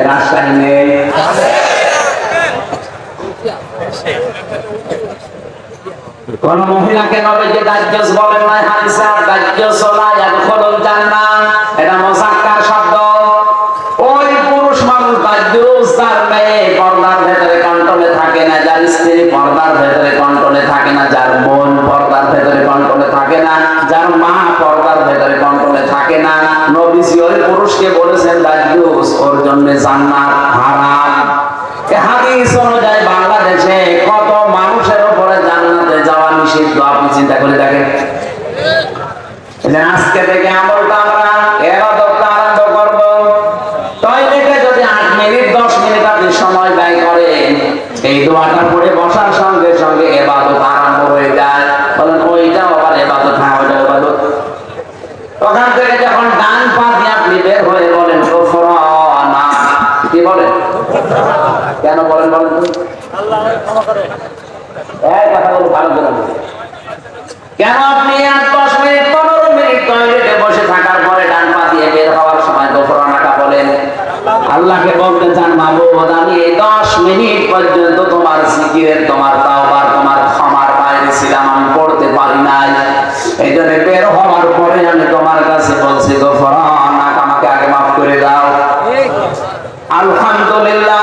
রাজশাহী কোন মহিলাকে যে দায়িত্ব বলেন নাই হাদিসা? দাজ্জাস লা ইয়াদখুলুল জান্নাহ নিষিদ্ধ আপনি চিন্তা করে দেখেন। আজকে থেকে আমলটা আমরা এবাদতটা আরম্ভ করব। টয়লেটে যদি আট মিনিট দশ মিনিট আপনি সময় ব্যয় করেন এই দোয়াটা পড়ে বসার সঙ্গে সঙ্গে এবাদত আরম্ভ হয়ে যায়। বলেন ওইটাও আবার এবাদত হ্যাঁ ওইটাও এবাদত। ওখান থেকে যখন ডান পা দিয়ে আপনি বের হয়ে বলেন গোফরানা কি বলেন? কেন বলেন বলেন তো? এই কথাগুলো ভালো করে বলুন। কেন আপনি আট দশ মিনিট পনেরো মিনিট টয়লেটে বসে থাকার পরে ডান পা দিয়ে বের হওয়ার সময় গোফরানাটা বলেন? আল্লাহকে বলতে চান মাহবুব আমি এই দশ মিনিট পর্যন্ত তোমার জিকিরের তোমার তাওবার তোমার ক্ষমার বাইরে ছিলাম আমি পড়তে পারি নাই। এই জন্য বের হওয়ার পরে আমি তোমার কাছে বলছি গোফরানাক আমাকে আগে মাফ করে দাও। আলহামদুলিল্লাহ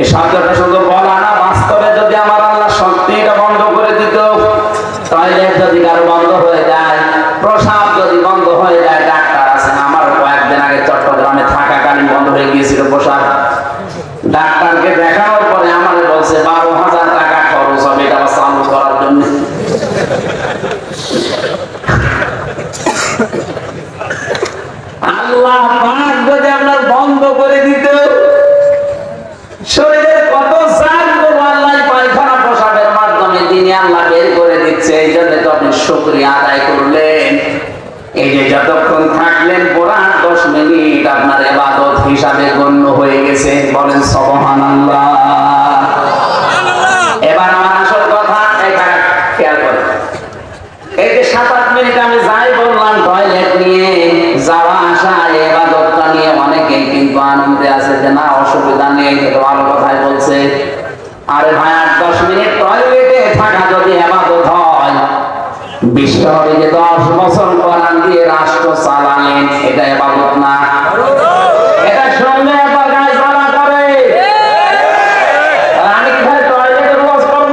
এই শব্দটা শুধু বলা না বাস্তবে যদি আমার আল্লাহ সত্যিটা বন্ধ করে দিত টয়লেট যদি কারও বন্ধ হয়ে যায় প্রসাব যদি বন্ধ হয়ে যায় ডাক্তার আছেন আমার কয়েকদিন আগে চট্টগ্রামে থাকাকালীন বন্ধ হয়ে গিয়েছিল প্রসাব ডাক্তারকে দেখানোর পরে আমার বলছে বারো হাজার টাকা খরচ হবে এটা আবার চালু করার জন্য আল্লাহ পাক যদি আপনার বন্ধ করে দিত শরীরের কত জানগুলো আল্লাহ পায়খানা প্রসাবের মাধ্যমে তিনি আল্লাহ বের করে দিচ্ছে এই জন্য তো আপনি শুক্রিয়া আদায় করলেন এই যে যতক্ষণ থাকলেন পুরা দশ মিনিট আপনার এবাদত হিসাবে গণ্য হয়ে গেছে। বলেন সবহান এবার আমার আসল কথা এখানে খেয়াল করেন। এই যে সাত আট মিনিট আমি যাই বললাম টয়লেট নিয়ে যাওয়া আসা এবাদতটা নিয়ে অনেকেই কিন্তু আনন্দে আছে যে না অসুবিধা নেই ভালো কথাই বলছে। আরে ভাই আট দশ মিনিট টয়লেটে থাকা যদি এবাদত হয় বিশ্ব হবে যে দশ বছর কোরআন দিয়ে রাষ্ট্র চালালেন এটা এবাদত না। এটা সঙ্গে একবার গায়ে জ্বালা করে আমি কি ভাই টয়লেটে করব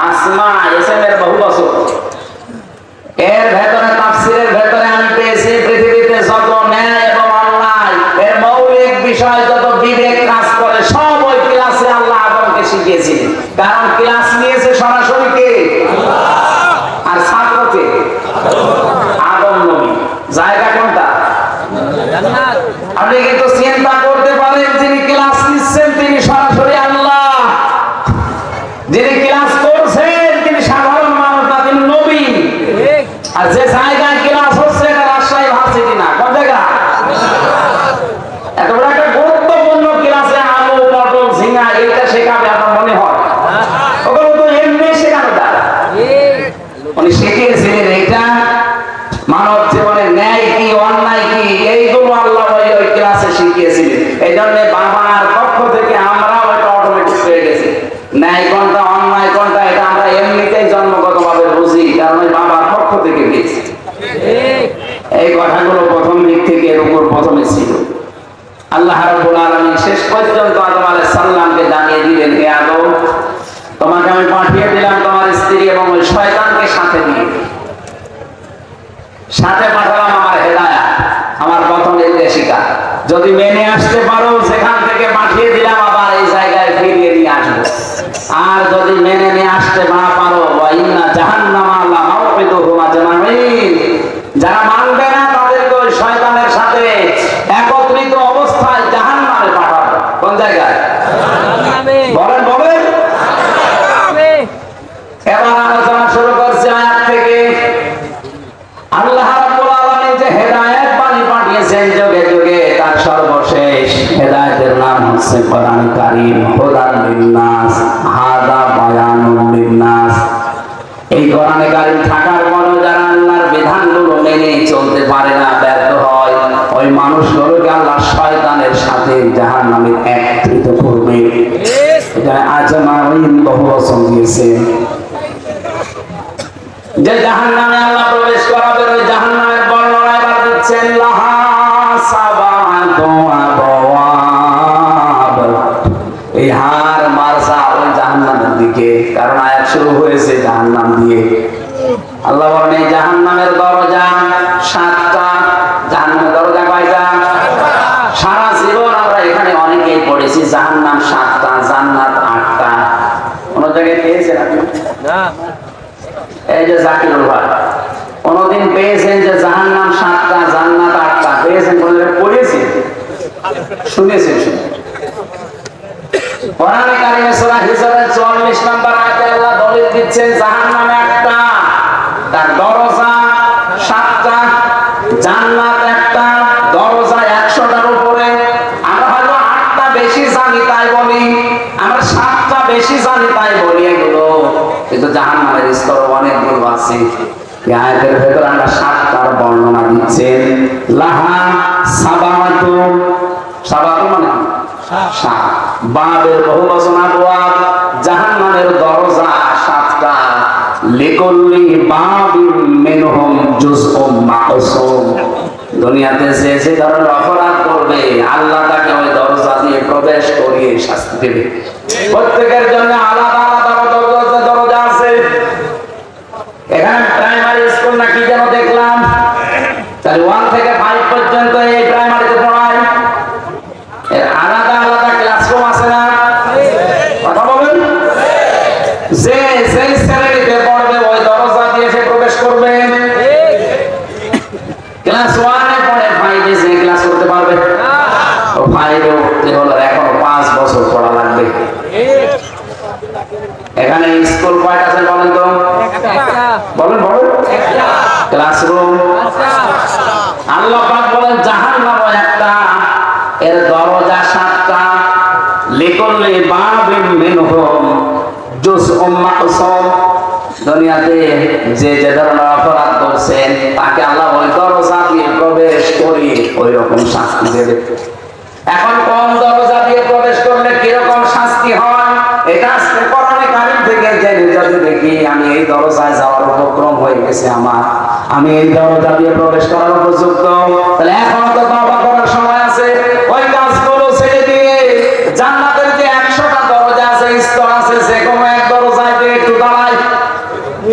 আসমা এসএমের বহু বছর এর ভেতরে তাফসিরের ভেতরে আমি পেয়েছি পৃথিবীতে যত ন্যায় এবং অন্যায় এর মৌলিক বিষয় যত বিবেক কাজ করে সব ওই ক্লাসে আল্লাহ আদমকে শিখিয়েছিলেন কারণ ক্লাস নিয়েছে সরাসরি ক্লাস করছেন তিনি সাধারণ মানুষ না তিনি নবী আর যে জায়গায় ক্লাস হচ্ছে এটা রাজশাহী ভার্সিটি না কোন জায়গা এত বড় একটা গুরুত্বপূর্ণ ক্লাসে আলু পটল ঝিঙ্গা এটা শেখাবে আপনার মনে হয় ওগুলো তো এমনি শেখানো যায় উনি শিখিয়েছিলেন এটা মানব জীবনে ন্যায় কি অন্যায় কি এইগুলো আল্লাহ ওই ওই ক্লাসে শিখিয়েছিলেন এই জন্য বাবার পক্ষ থেকে আমরাও এটা অটোমেটিক হয়ে গেছি ন্যায় কোনটা অন্যায় কোনটা এটা আমরা এমনিতেই জন্মগতভাবে বুঝি কারণ ওই বাবার পক্ষ থেকে গেছি এই কথাগুলো প্রথম দিক থেকে এর উপর প্রথমে ছিল। আল্লাহ রাব্বুল আলামিন শেষ পর্যন্ত আদম আলাইহিস সালামকে জানিয়ে দিলেন, হে আদম, তোমাকে আমি পাঠিয়ে দিলাম তোমার স্ত্রী এবং ওই শয়তানকে সাথে নিয়ে। সাথে পাঠালাম আমার হেদায়া আমার প্রথম নির্দেশিকা। যদি মেনে আসতে বচন দিয়েছেন যে জাহান্নামে আল্লাহ প্রবেশ করাবেন, ওই জাহান্নামের বর্ণনা এবার দিচ্ছেন এই হার মারসা ওই জাহান্নামের দিকে, কারণ আয়াত শুরু হয়েছে দিয়ে। আল্লাহ বলেন, এই দরজা সাতটা দরজা কয়টা? সারা জীবন আমরা এখানে অনেকেই পড়েছি, জাহান্নাম সাতটা। পেয়েছেন এই যে জাকিরুল ভাই কোনদিন পেয়েছেন যে জাহান নাম সাতটা জান্নাত আটটা? পেয়েছেন কোন জায়গায় পড়েছেন? শুনেছেন শুনে কোরআনে কারিমে সূরা হিজরের 44 নম্বর আয়াতে আল্লাহ দলিল দিচ্ছেন জাহান্নামে জাহান্নামের স্তর অনেকগুলো আছে। আয়াতের ভেতর আমরা সাতটার বর্ণনা দিচ্ছেন লাহা সাবাতু সাবাতু মানে? সাত। বাবের বহু বচনা জাহান্নামের দরজা সাতটা। লিকুল্লি বাবিন মিনহুম জুজউম মাকসুম। দুনিয়াতে যে যে ধরনের অপরাধ করবে আল্লাহ তাকে ওই দরজা দিয়ে প্রবেশ করিয়ে শাস্তি দেবে। প্রত্যেকের জন্য আলাদা যেই শ্রেণীতে দরজা দিয়ে সে প্রবেশ করবে। ক্লাস ওয়ানে পড়ে ফাইভে যে ক্লাস করতে পারবে। ফাইভে উঠতে হলো। দুনিয়াতে যে যে ধরনের করছেন, তাকে আল্লাহ ওই দরজা দিয়ে প্রবেশ করি। ওই রকম শাস্তি দেবে। এখন কোন দরজা দিয়ে প্রবেশ করলে কীরকম শাস্তি হয়? এটা আজকে কোরআনে কারিম থেকে জেনে যদি দেখি, আমি এই দরজায় যাওয়ার উপক্রম হয়ে গেছে আমার। আমি এই দরজা দিয়ে প্রবেশ করার উপযুক্ত। তাহলে এখন তো তওবা করার সময় আছে। ওই কাজগুলো ছেড়ে দিয়ে জান্নাতের যে একশোটা দরজা আছে, স্তর আছে যে কোনো এক দরজায় একটু দাঁড়াই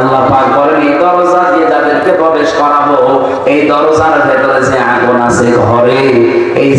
আল্লাহ পাক বলেন, এই দরজা দিয়ে যাদেরকে প্রবেশ করাবো, এই দরজার ভেতরে যে আগুন আছে ঘরে, এই